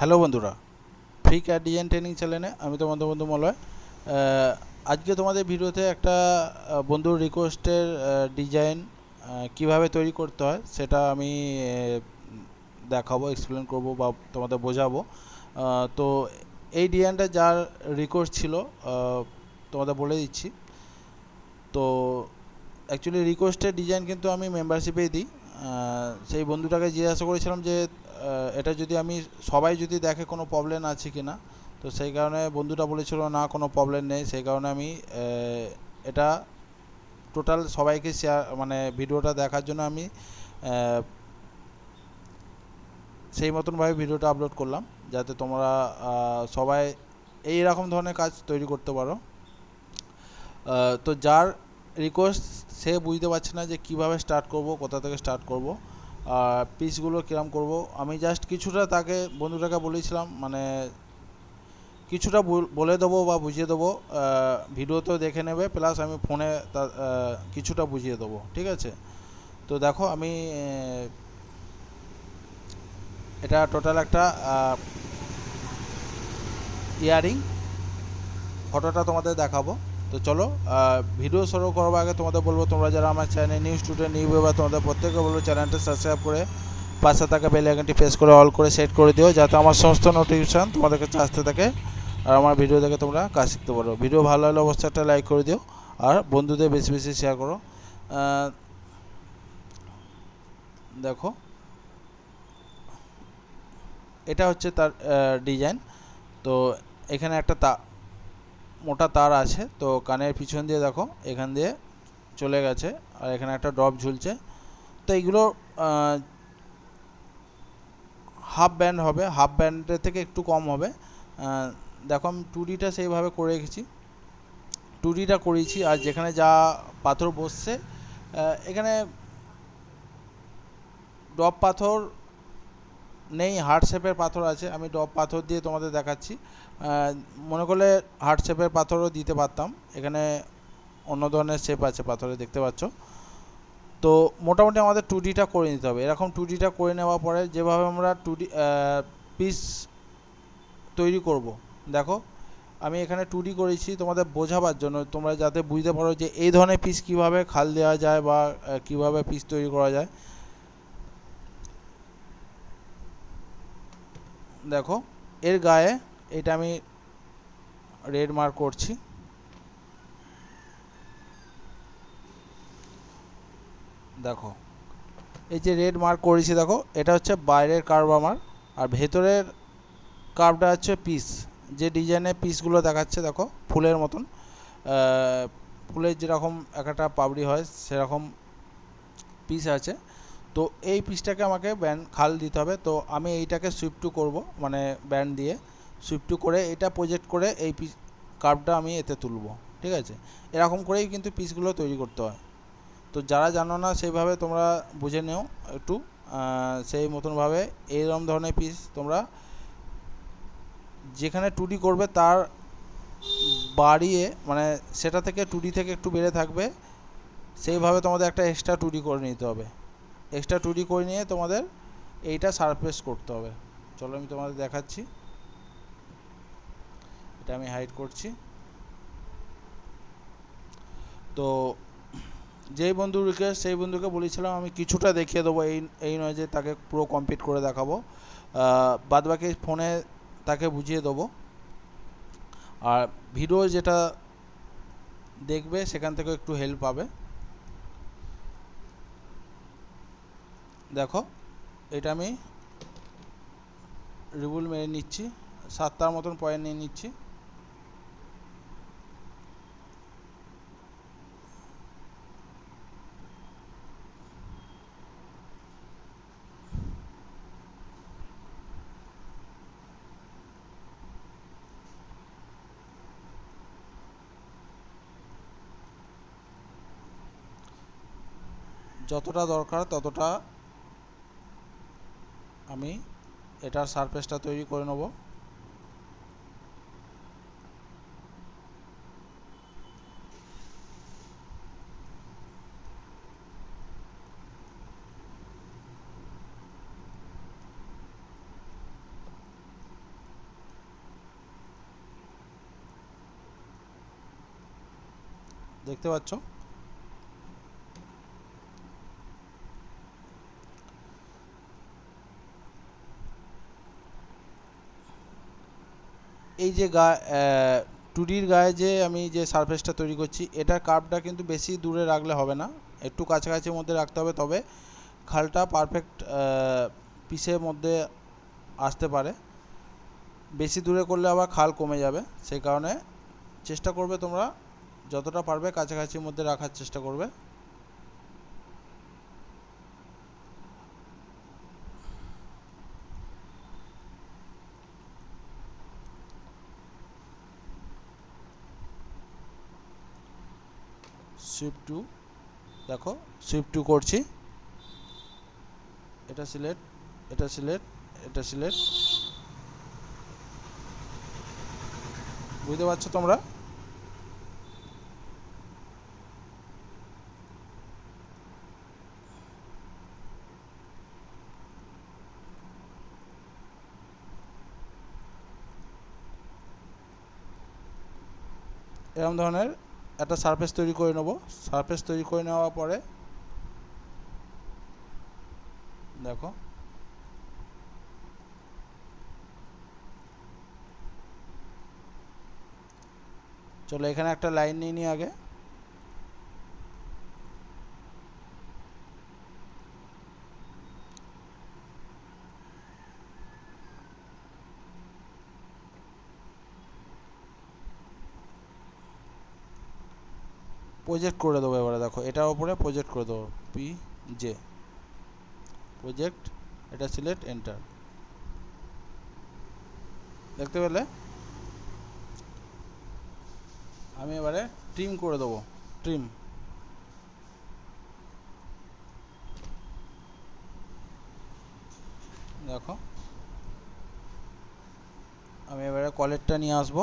Hello বন্ধুরা free cat design training চ্যানেলে আমি তোমাদের বন্ধু মলয়। আজকে তোমাদের ভিডিওতে একটা বন্ধুর রিকোয়েস্টের ডিজাইন কীভাবে তৈরি করতে হয় সেটা আমি দেখাবো এক্সপ্লেন করব বা তোমাদের বোঝাবো। তো এই ডিজাইনটা যার রিকোয়েস্ট ছিল তোমাদের বলে দিচ্ছি। তো অ্যাকচুয়ালি রিকোয়েস্টের ডিজাইন কিন্তু আমি মেম্বারশিপেই দিই। সেই বন্ধুটাকে জিজ্ঞাসা করেছিলাম যে এটা যদি আমি সবাই যদি দেখে কোনো প্রবলেম আছে কি না তো সেই কারণে বন্ধুটা বলেছিল, না, কোনো প্রবলেম নেই। সেই কারণে আমি এটা টোটাল সবাইকে শেয়ার মানে ভিডিওটা দেখার জন্য আমি সেই মতনভাবে ভিডিওটা আপলোড করলাম, যাতে তোমরা সবাই এই রকম ধরনের কাজ তৈরি করতে পারো। তো যার রিকোয়েস্ট সে বুঝতে পারছে না যে কীভাবে স্টার্ট করব, কোথা থেকে স্টার্ট করব। পিসগুলো কিরম করব? আমি জাস্ট কিছুটা তাকে বন্ধুটাকে বলেছিলাম মানে কিছুটা বলে দেবো বা বুঝিয়ে দেবো ভিডিওতেও দেখে নেবে প্লাস আমি ফোনে তা কিছুটা বুঝিয়ে দেবো, ঠিক আছে? তো দেখো আমি এটা টোটাল একটা ইয়ারিং, ফটোটা তোমাদের দেখাবো। তো চলো ভিডিও শুরু করবার আগে তোমাদের বলব, তোমরা যারা আমার চ্যানেল নিউ স্টুডেন্ট নিউ বা তোমাদের প্রত্যেকে বলব চ্যানেলটা সাবস্ক্রাইব করে পাশে থাকা বেল আইকনটি প্রেস করে অল করে সেট করে দিও, যাতে আমার সমস্ত নোটিফিকেশান তোমাদের কাছে আসতে থাকে আর আমার ভিডিও দেখে তোমরা কাজ শিখতে পারো। ভিডিও ভালো লাগলে অবশ্যই একটা লাইক করে দিও আর বন্ধুদের বেশি বেশি শেয়ার করো। দেখো, এটা হচ্ছে তার ডিজাইন তো এখানে একটা তা মোটা তার আছে, তো কানের পিছন দিয়ে দেখো, এখান দিয়ে চলে গেছে, আর এখানে একটা ড্রপ ঝুলছে। তো এইগুলো হাফ ব্যান্ড হবে, হাফ ব্যান্ডের থেকে একটু কম হবে। দেখো আমি টুডিটা সেইভাবে করে রেখেছি। টুডিটা করেছি, আর যেখানে যা পাথর বসছে এখানে ডব পাথর নেই হার্ট শেপের পাথর আছে, আমি ডব পাথর দিয়ে তোমাদের দেখাচ্ছি। মনে করলে হার্ট শেপের পাথরও দিতে পারতাম, এখানে অন্য ধরনের শেপ আছে পাথরে, দেখতে পাচ্ছ। তো মোটামুটি আমাদের টু ডিটা করে নিতে হবে। এরকম টু ডিটা করে নেওয়ার পরে যেভাবে আমরা টু ডি পিস তৈরি করব, দেখো। আমি এখানে টু ডি করেছি তোমাদের বোঝাবার জন্য। তোমরা যাতে বুঝতে পারো যে এই ধরনের পিস কীভাবে খাল দেওয়া যায় বা কীভাবে পিস তৈরি করা যায়। দেখো, এর গায়ে এটা আমি রেড মার্ক করছি। দেখো, এই যে রেড মার্ক করেছি দেখো, এটা হচ্ছে বাইরের কার্ভ আমার, আর ভেতরের কার্ভটা হচ্ছে পিস যে ডিজাইনের পিসগুলো দেখাচ্ছে দেখো, ফুলের মতন ফুলের যেরকম একটা পাপড়ি হয়, সেরকম পিস আছে। তো এই পিসটাকে আমাকে ব্যান্ড খাল দিতে হবে। তো আমি এইটাকে সুইফট টু করব মানে ব্যান্ড দিয়ে টু করে এটা প্রজেক্ট করে এই পিস কার্ভটা আমি এতে তুলবো, ঠিক আছে? এরকম করেই কিন্তু পিসগুলো তৈরি করতে হয়। তো যারা জানো না, সেইভাবে তোমরা বুঝে নিও একটু। সেই মতনভাবে এইরকম ধরনের পিস তোমরা যেখানে টুডি করবে তার বাড়িয়ে মানে সেটা থেকে টুডি থেকে একটু বেড়ে থাকবে। সেইভাবে তোমাদের একটা এক্সট্রা টুডি করে নিতে হবে। এক্সট্রা টুডি করে নিয়ে তোমাদের এইটা সারফেস করতে হবে। চলো আমি তোমাদের দেখাচ্ছি। এটা আমি হাইড করছি। তো যেই বন্ধু রিকোয়েস্ট সেই বন্ধুকে বলেছিলাম, আমি কিছুটা দেখিয়ে দেবো। এই এই নয় যে তাকে পুরো কমপ্লিট করে দেখাবো। বাদ বাকি ফোনে তাকে বুঝিয়ে দেবো। আর ভিডিও যেটা দেখবে, সেখান থেকে একটু হেল্প পাবে। দেখো এটা আমি রিবুল মেরে নিচ্ছি সাতটার মতন পয়েন্ট নিয়ে নিচ্ছি। যতটা দরকার ততটা আমি এটার সারফেসটা তৈরি করে নেব। দেখতে পাচ্ছ? এই যে গা টুডির গায়ে যে আমি যে সারফেসটা তৈরি করছি, এটার কার্ভটা কিন্তু বেশি দূরে রাখলে হবে না। একটু কাছাকাছির মধ্যে রাখতে হবে, তবে খালটা পারফেক্ট পিসের মধ্যে আসতে পারে। বেশি দূরে করলে আবার খাল কমে যাবে সেই কারণে চেষ্টা করবে তোমরা, যতটা পারবে কাছাকাছির মধ্যে রাখার চেষ্টা করবে। সুইফট টু দেখো সুইফট টু করছি। এটা সিলেক্ট এটা সিলেক্ট এটা সিলেক্ট বুঝতে পারছ তোমরা? এরকম ধরনের একটা সারফেস তৈরি করে নেব। সারফেস তৈরি করে নেওয়ার পরে, দেখো। চলো এখানে একটা লাইন নিয়ে নিই আগে। প্রজেক্ট করে দেবো এবারে, দেখো। এটার উপরে প্রজেক্ট করে দেবো পি জে প্রজেক্ট এটা সিলেক্ট এন্টার দেখতে পেলে? আমি এবারে ট্রিম করে দেবো ট্রিম দেখো। আমি এবারে কলেরটা নিয়ে আসব।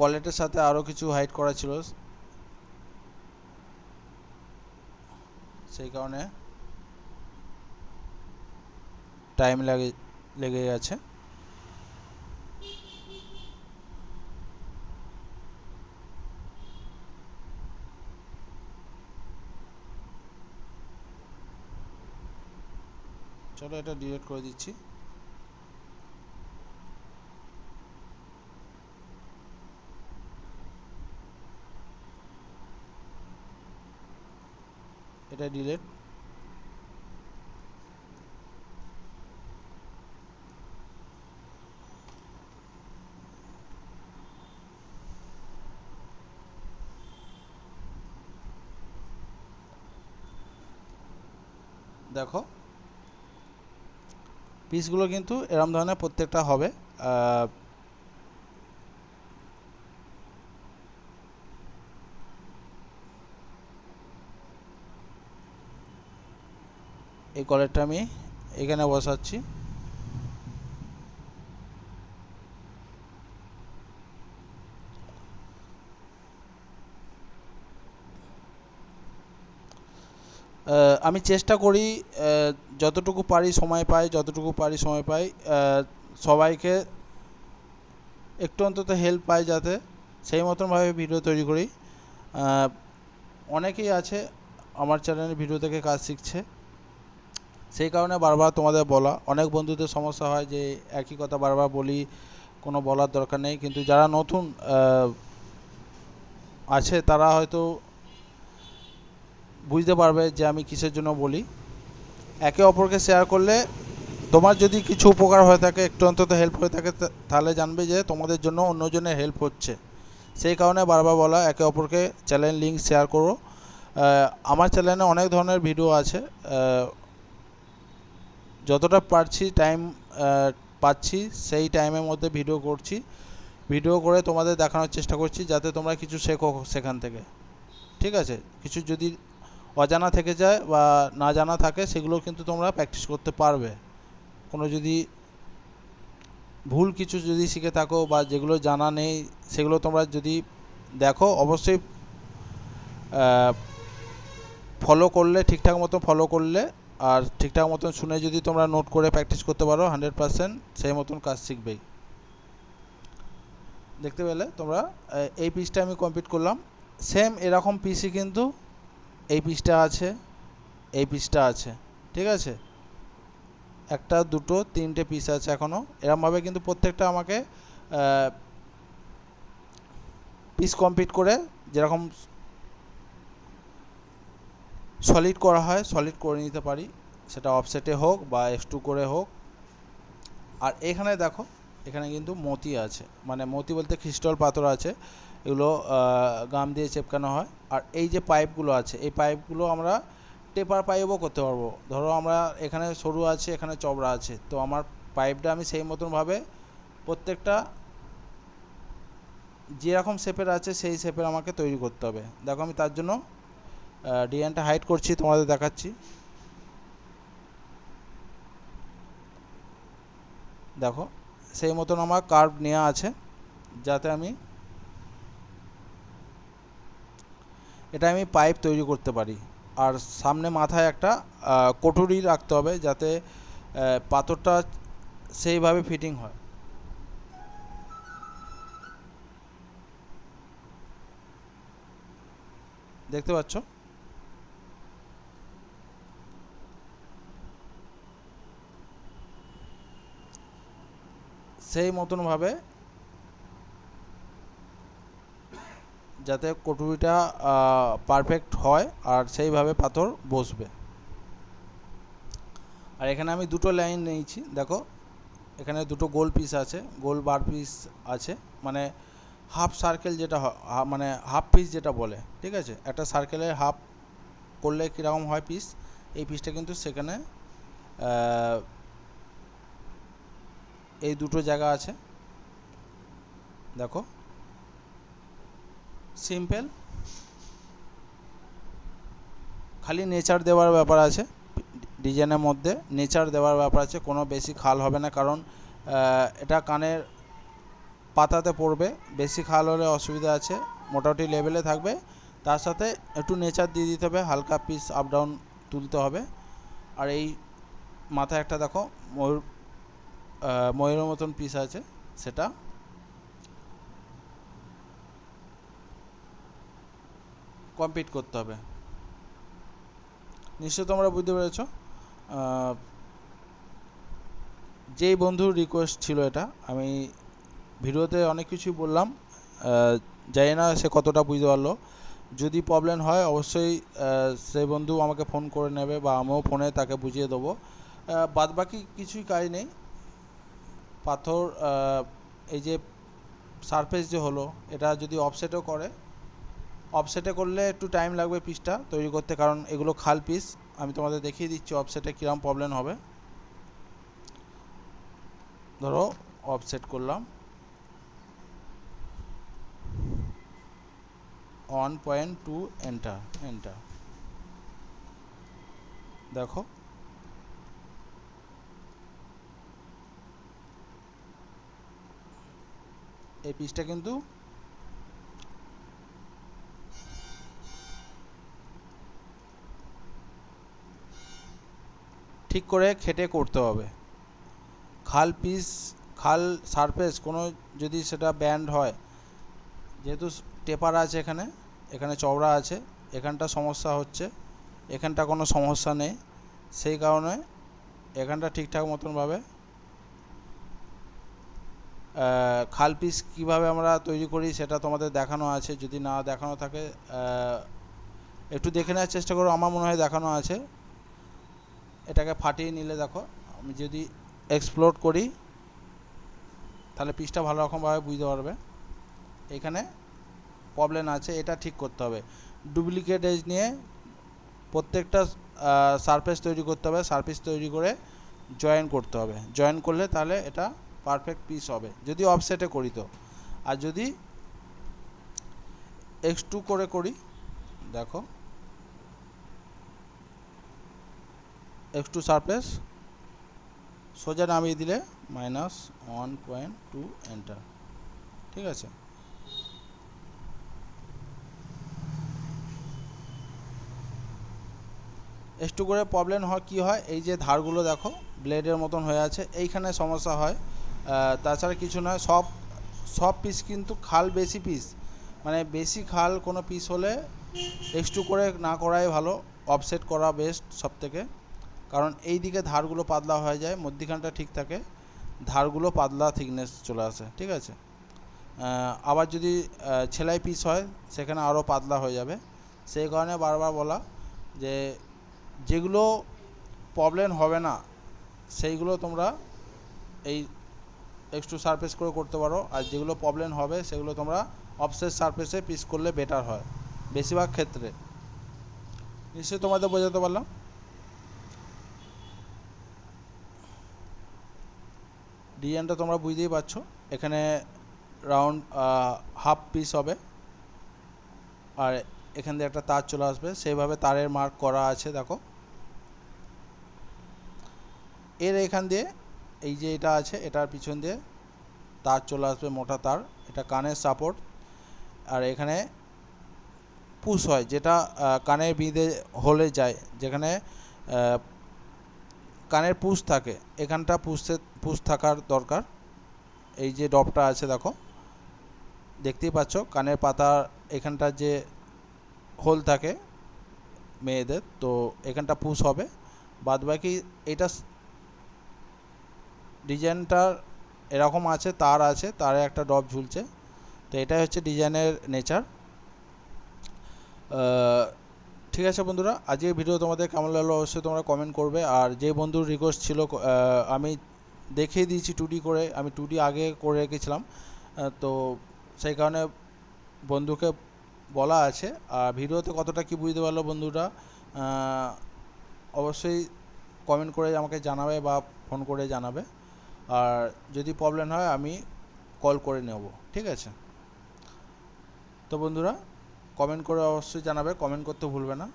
কলেটের সাথে আরও কিছু হাইড করা ছিল। সেই কারণে টাইম লাগে, লেগে গেছে। চলো এটা ডিলিট করে দিচ্ছি। এটা ডিলিট দেখো পিসগুলো কিন্তু এরম ধরনের প্রত্যেকটা হবে। এই কলেরটা আমি এখানে বসাচ্ছি। আমি চেষ্টা করি যতটুকু পারি সময় পাই, যতটুকু পারি সময় পাই সবাইকে একটু অন্তত হেল্প পাই যাতে সেই মতনভাবে ভিডিও তৈরি করি। অনেকেই আছে, আমার চ্যানেলে ভিডিও থেকে কাজ শিখছে। সেই কারণে বারবার তোমাদের বলা। অনেক বন্ধুদের সমস্যা হয় যে, একই কথা বারবার বলি, কোনো বলার দরকার নেই। কিন্তু যারা নতুন আছে, তারা হয়তো বুঝতে পারবে যে আমি কিসের জন্য বলি। একে অপরকে শেয়ার করলে তোমার যদি কিছু উপকার হয়ে থাকে, একটু অন্তত হেল্প হয়ে থাকে তাহলে জানবে যে তোমাদের জন্য অন্যজনের হেল্প হচ্ছে। সেই কারণে বারবার বলা, একে অপরকে চ্যানেল লিঙ্ক শেয়ার করো। আমার চ্যানেলে অনেক ধরনের ভিডিও আছে। যতটা পারছি টাইম পাচ্ছি, সেই টাইমের মধ্যে ভিডিও করছি। ভিডিও করে তোমাদের দেখানোর চেষ্টা করছি, যাতে তোমরা কিছু শেখো সেখান থেকে। ঠিক আছে? কিছু যদি অজানা থেকে যায় বা না জানা থাকে, সেগুলো কিন্তু তোমরা প্র্যাকটিস করতে পারবে। কোনো যদি ভুল কিছু যদি শিখে থাকো বা যেগুলো জানা নেই, সেগুলো তোমরা যদি দেখো, অবশ্যই ফলো করলে, ঠিকঠাক মতো ফলো করলে আর ঠিকঠাক মতন শুনে যদি তোমরা নোট করে প্র্যাকটিস করতে পারো হান্ড্রেড পারসেন্ট সেই মতন কাজ শিখবেই। দেখতে পেলে তোমরা? এই পিসটা আমি কমপ্লিট করলাম। সেম এরকম পিসই কিন্তু এই পিসটা আছে, এই পিসটা আছে, ঠিক আছে? একটা, দুটো, তিনটে পিস আছে এখনও এরমভাবে কিন্তু প্রত্যেকটা আমাকে পিস কমপ্লিট করে যেরকম সলিড করা হয় সলিড করে নিতে পারি। সেটা অফসেটে হোক বা এক্স করে হোক। আর এখানে দেখো, এখানে কিন্তু মতি আছে। মানে মতি বলতে ক্রিস্টাল পাথর আছে। এগুলো গাম দিয়ে চেপকানো হয়। আর এই যে পাইপগুলো আছে, এই পাইপগুলো আমরা টেপার পাইপও করতে পারব। ধরো আমরা এখানে সরু আছে, এখানে চবড়া আছে। তো আমার পাইপটা আমি সেই মতনভাবে প্রত্যেকটা যেরকম শেপের আছে, সেই শেপের আমাকে তৈরি করতে হবে। দেখো আমি তার জন্য ডিজাইনটা হাইড করছি, তোমাদের দেখাচ্ছি। দেখো, সেই মতন আমার কার্ভ নেওয়া আছে, যাতে আমি এটা আমি পাইপ তৈরি করতে পারি। আর সামনে মাথায় একটা কটুরি রাখতে হবে, যাতে পাথরটা সেইভাবে ফিটিং হয়। দেখতে পাচ্ছ? সেই মতনভাবে যাতে কটুরিটা পারফেক্ট হয় আর সেইভাবে পাথর বসবে। আর এখানে আমি দুটো লাইন নিয়েছি, দেখো। এখানে দুটো গোল পিস আছে গোল বার পিস আছে মানে হাফ সার্কেল যেটা মানে হাফ পিস যেটা বলে, ঠিক আছে? একটা সার্কেলের হাফ করলে কীরকম হয় পিস এই পিসটা কিন্তু সেখানে এই দুটো জায়গা আছে। দেখো। সিম্পল খালি নেচার দেওয়ার ব্যাপার আছে। ডিজাইনের মধ্যে নেচার দেওয়ার ব্যাপার আছে। কোনো বেশি খাল হবে না। কারণ এটা কানের পাতাতে পড়বে। বেশি খাল হলে অসুবিধা আছে। মোটামুটি লেভেলে থাকবে। তার সাথে একটু নেচার দিয়ে দিতে হবে। হালকা পিস আপ ডাউন তুলতে হবে। আর এই মাথায় একটা দেখো, ময়ূর ময়ূরের মতন পিস আছে, সেটা। কমপ্লিট করতে হবে। নিশ্চয় তোমরা বুঝতে পেরেছ। যেই বন্ধুর রিকোয়েস্ট ছিল এটা, আমি ভিডিওতে অনেক কিছুই বললাম। জানি না সে কতটা বুঝতে পারল। যদি প্রবলেম হয়, অবশ্যই সেই বন্ধু আমাকে ফোন করে নেবে বা আমিও ফোনে তাকে বুঝিয়ে দেবো। বাদ বাকি কিছুই কাজ নেই। পাথর এই যে সারফেস যে হলো, এটা যদি অফসেটও করে অফসেটে করলে একটু টাইম লাগবে পিসটা তৈরি করতে, কারণ এগুলো খাল পিস আমি তোমাদের দেখিয়ে দিচ্ছি অফসেটে কীরকম প্রবলেম হবে। ধরো অফসেট করলাম। One point two enter enter দেখো। এই পিসটা কিন্তু ঠিক করে খেটে করতে হবে। খাল পিস খাল সারফেস কোনো যদি সেটা ব্যান্ড হয়, যেহেতু টেপার আছে এখানে এখানে চওড়া আছে, এখানটা সমস্যা হচ্ছে, এখানটা কোনো সমস্যা নেই। সেই কারণে এখানটা ঠিকঠাক মতনভাবে খাল পিস কীভাবে আমরা তৈরি করি সেটা তোমাদের দেখানো আছে। যদি না দেখানো থাকে একটু দেখে নেওয়ার চেষ্টা করো। আমার মনে হয় দেখানো আছে। এটাকে ফাটিয়ে নিলে দেখো, আমি যদি এক্সপ্লোর করি, তাহলে পিসটা ভালো রকমভাবে বুঝতে পারবে। এখানে প্রবলেম আছে, এটা ঠিক করতে হবে। ডুপ্লিকেট এজ নিয়ে প্রত্যেকটা সারফেস তৈরি করতে হবে। সারফেস তৈরি করে জয়েন করতে হবে। জয়েন করলে তাহলে এটা পারফেক্ট পিস হবে। যদি অফসেটে করি তো। আর যদি এক্স টু করে করি, দেখো। এক্স টু সারফেস সোজা নামিয়ে দিলে minus one point two enter ঠিক আছে? একটু করে প্রবলেম হয় কী হয়? এই যে ধারগুলো দেখো ব্লেডের মতন হয়ে আছে। এইখানে সমস্যা হয় তাছাড়া কিছু নয়, সব সব পিস কিন্তু খাল বেশি পিস মানে বেশি খাল কোনো পিস হলে একটু করে না করাই ভালো অফসেট করা বেস্ট সব থেকে কারণ এই দিকে ধারগুলো পাতলা হয়ে যায়, মধ্যিখানটা ঠিক থাকে, ধারগুলো পাতলা থিকনেস চলে আসে, ঠিক আছে? আবার যদি ছেলাই পিস হয়, সেখানে আরও পাতলা হয়ে যাবে। সেই কারণে বারবার বলা যে, যেগুলো প্রবলেম হবে না, সেইগুলো তোমরা এই এক্সট্রু সারফেস করে করতে পারো। আর যেগুলো প্রবলেম হবে, সেগুলো তোমরা অফসেট সারফেসে পিস করলে বেটার হয়, বেশিরভাগ ক্ষেত্রে। নিশ্চয়ই তোমাদের বোঝাতে পারলাম? ডিজাইনটা তোমরা বুঝতেই পারছ। এখানে রাউন্ড হাফ পিস হবে। আর এখান দিয়ে একটা তার চলে আসবে। সেইভাবে তারের মার্ক করা আছে, দেখো। এর এখান দিয়ে এই যে এটা আছে, এটার পিছন দিয়ে তার চলে আসবে মোটা তার, এটা কানের সাপোর্ট আর এখানে পুশ হয়, যেটা কানের বিঁধে হলে যায়, যেখানে কানের পুশ থাকে। এখানটা পুষে পুশ থাকার দরকার। এই যে ডপটা আছে, দেখো। দেখতেই পাচ্ছ, কানের পাতার এখানটা যে হোল থাকে মেয়েদের, তো এখানটা পুশ হবে। বাদ বাকি এটা ডিজাইনটার এরকম আছে, তার আছে, তারে একটা ডব ঝুলছে। তো এটাই হচ্ছে ডিজাইনের নেচার। ঠিক আছে বন্ধুরা, আজকের ভিডিও তোমাদের কেমন লাগল অবশ্যই তোমরা কমেন্ট করবে। আর যে বন্ধুর রিকোয়েস্ট ছিল আমি দেখিয়ে দিয়েছি টুডি করে, আমি টুডি আগে করে রেখেছিলাম। তো সেই কারণে বন্ধুকে বলা আছে। আর ভিডিওতে কতটা কি বুঝতে পারল বন্ধুরা অবশ্যই কমেন্ট করে আমাকে জানাবে বা ফোন করে জানাবে। আর যদি প্রবলেম হয়, আমি কল করে নেব, ঠিক আছে? তো বন্ধুরা কমেন্ট করে অবশ্যই জানাবে কমেন্ট করতে ভুলবে না।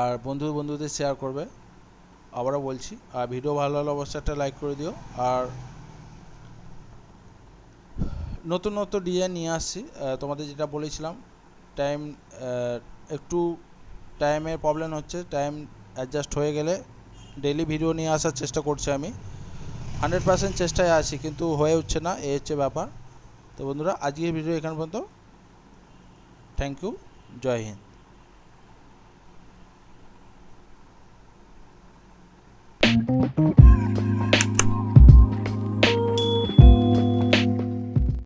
আর বন্ধু বন্ধুদের শেয়ার করবে। আবারও বলছি, আর ভিডিও ভালো হলে অবশ্যই একটা লাইক করে দিও। আর নতুন নতুন ডিজাইন নিয়ে আসছি। তোমাদের যেটা বলেছিলাম টাইম একটু টাইমের প্রবলেম হচ্ছে টাইম অ্যাডজাস্ট হয়ে গেলে ডেলি ভিডিও নিয়ে আসার চেষ্টা করছি আমি। হান্ড্রেড পার্সেন্ট চেষ্টায় আছি, কিন্তু হয়ে উঠছে না এ হচ্ছে ব্যাপার। তো বন্ধুরা, আজকের ভিডিও এখান পর্যন্ত। Thank you Joy Hind.